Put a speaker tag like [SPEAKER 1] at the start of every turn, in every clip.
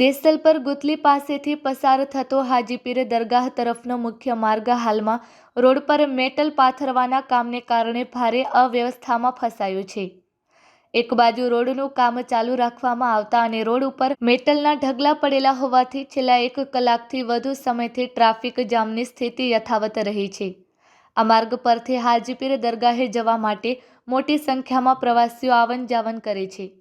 [SPEAKER 1] દેસલ પર ગુતલી પાસેથી પસાર થતો હાજીપીર દરગાહ તરફનો મુખ્ય માર્ગ હાલમાં રોડ પર મેટલ પાથરવાના કામને કારણે ભારે અવ્યવસ્થામાં ફસાયો છે. એક બાજુ રોડનું કામ ચાલુ રાખવામાં આવતા અને રોડ ઉપર મેટલના ઢગલા પડેલા હોવાથી છેલ્લા એક કલાકથી વધુ સમયથી ટ્રાફિક જામની સ્થિતિ યથાવત રહી છે. આ માર્ગ પરથી હાજીપીર દરગાહે જવા માટે મોટી સંખ્યામાં પ્રવાસીઓ આવન જાવન કરે છે.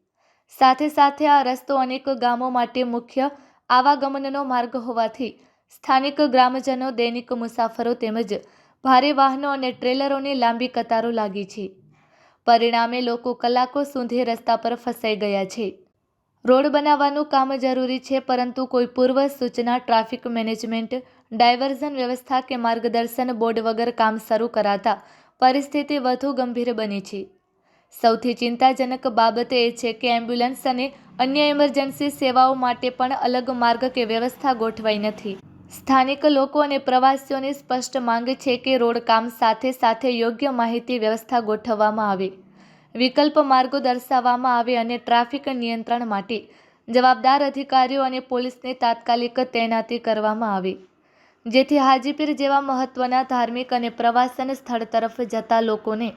[SPEAKER 1] સાથે સાથે આ રસ્તો અનેક ગામો માટે મુખ્ય આવાગમનનો માર્ગ હોવાથી સ્થાનિક ગ્રામજનો દૈનિક મુસાફરો તેમજ ભારે વાહનો અને ટ્રેલરોની લાંબી કતારો લાગી છે. પરિણામે લોકો કલાકો સુધી રસ્તા પર ફસાઈ ગયા છે. રોડ બનાવવાનું કામ જરૂરી છે, પરંતુ કોઈ પૂર્વ સૂચના, ટ્રાફિક મેનેજમેન્ટ, ડાયવર્ઝન વ્યવસ્થા કે માર્ગદર્શન બોર્ડ વગર કામ શરૂ કરાતા પરિસ્થિતિ વધુ ગંભીર બની છે. સૌથી ચિંતાજનક બાબત એ છે કે એમ્બ્યુલન્સ અને અન્ય ઇમરજન્સી સેવાઓ માટે પણ અલગ માર્ગ કે વ્યવસ્થા ગોઠવાઈ નથી. સ્થાનિક લોકો અને પ્રવાસીઓની સ્પષ્ટ માંગ છે કે રોડ કામ સાથે સાથે યોગ્ય માહિતી વ્યવસ્થા ગોઠવવામાં આવે. વિકલ્પ માર્ગો દર્શાવવામાં આવે અને ટ્રાફિક નિયંત્રણ માટે જવાબદાર અધિકારીઓ અને પોલીસને તાત્કાલિક તૈનાતી કરવામાં આવે. જેથી હાજીપીર જેવા મહત્વના ધાર્મિક અને પ્રવાસન સ્થળ તરફ જતા લોકોને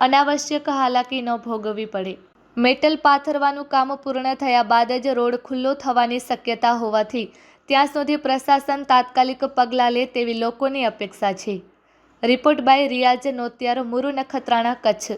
[SPEAKER 1] અનાવશ્યક હાલાકી ન ભોગવવી પડે. મેટલ પાથરવાનું કામ પૂર્ણ થયા બાદ જ રોડ ખુલ્લો થવાની શક્યતા હોવાથી ત્યાં સુધી પ્રશાસન તાત્કાલિક પગલાં લે તેવી લોકોની અપેક્ષા છે. Report by Riyaz Notiyar, Muru Nakhatrana, Kutch.